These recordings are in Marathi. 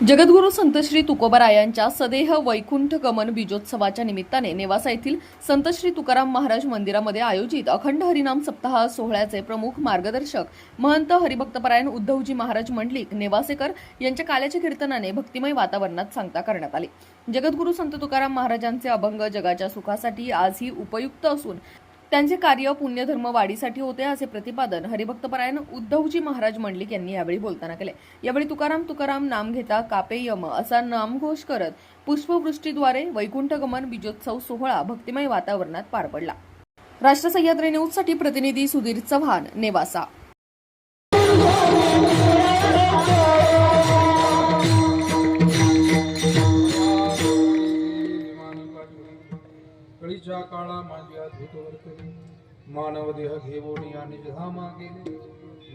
जगद्गुरू संत श्री तुकोबारायांच्या सदेह वैकुंठ गमन बीजोत्सवाच्या निमित्ताने नेवासा येथील संत श्री तुकाराम महाराज मंदिरामध्ये आयोजित अखंड हरिनाम सप्ताह सोहळ्याचे प्रमुख मार्गदर्शक महंत हरिभक्तपरायण उद्धवजी महाराज मंडलिक नेवासेकर यांच्या काल्याच्या कीर्तनाने भक्तिमय वातावरणात सांगता करण्यात आली. जगद्गुरू संत तुकाराम महाराजांचे अभंग जगाच्या सुखासाठी आजही उपयुक्त असून त्यांचे कार्य पुण्यधर्म वाढीसाठी होते असे प्रतिपादन हरिभक्तपरायण उद्धवजी महाराज मंडलिक यांनी यावेळी बोलताना केले. यावेळी तुकाराम तुकाराम नाम घेता कापे यम असा नामघोष करत पुष्पवृष्टीद्वारे वैकुंठगमन बीजोत्सव सोहळा भक्तिमय वातावरणात पार पडला. राष्ट्र सह्याद्री न्यूजसाठी प्रतिनिधी सुधीर चव्हाण नेवासा. ज्या काळा माझ्या धूतवर्तनी मानव देह घेवोनी आणि निजधामा गेले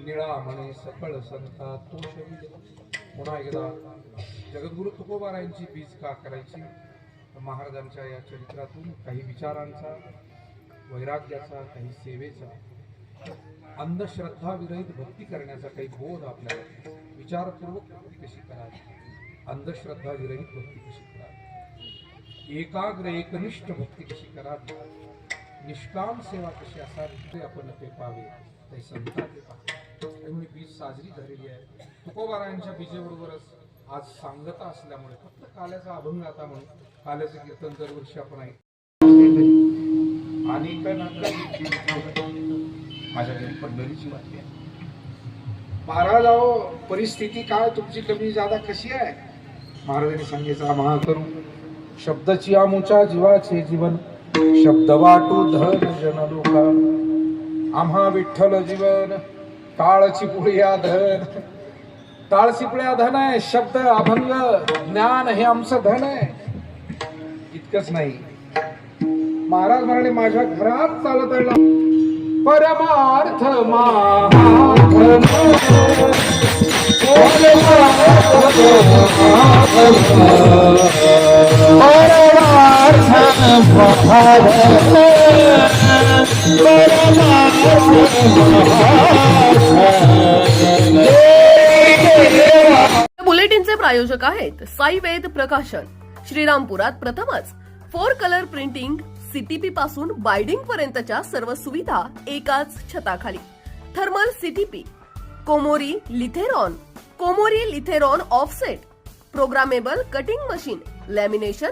निळा म्हणे सकळ संता तो शरीर पुन्हा एकदा जगद्गुरु तुकोबारायांची बीज का करायची? महाराजांच्या या चरित्रातून काही विचारांचा वैराग्याचा काही सेवेचा अंधश्रद्धा विरहित भक्ती करण्याचा काही बोध आपल्याला विचारपूर्वक भक्ती कशी करावी? अंधश्रद्धा विरहित भक्ती कशी एकाग्र एकनिष्ठ भक्ती कशी करावी? निष्काम सेवा कशी असावी? ते आपण ते पावे ते संता ते त्यामुळे बीज साजरी झालेली आहे. तुकोबारायांच्या बीजेबरोबरच आज सांगता असल्यामुळे फक्त काल्याचा अभंग आता म्हणून काल्याचं कीर्तन दरवर्षी आपण ऐक आणि माझ्या घरी पंढरीची वाटली आहे. महाराजाओ परिस्थिती काय? तुमची कमी जादा कशी आहे? महाराजांनी सांगितलं महा करू शब्दची आमुच्या जीवाचे जीवन शब्द वाटू धन जन लोका आम्हा विठ्ठल जीवन टाळची पुळ्या धन. टाळची पुळ्या धन आहे शब्द अभंग ज्ञान हे आमचं धन आहे. इतकंच नाही. महाराज म्हणाले माझ्या घरात चालत आहे परमार्थ मा बुलेटिनचे प्रायोजक आहेत साई वेद प्रकाशन. श्रीरामपुरात प्रथमच फोर कलर प्रिंटिंग सीटीपी पासून बायडिंग पर्यंतच्या सर्व सुविधा एकाच छताखाली. Thermal CTP Komori Lithrone Komori Lithrone offset programmable cutting machine lamination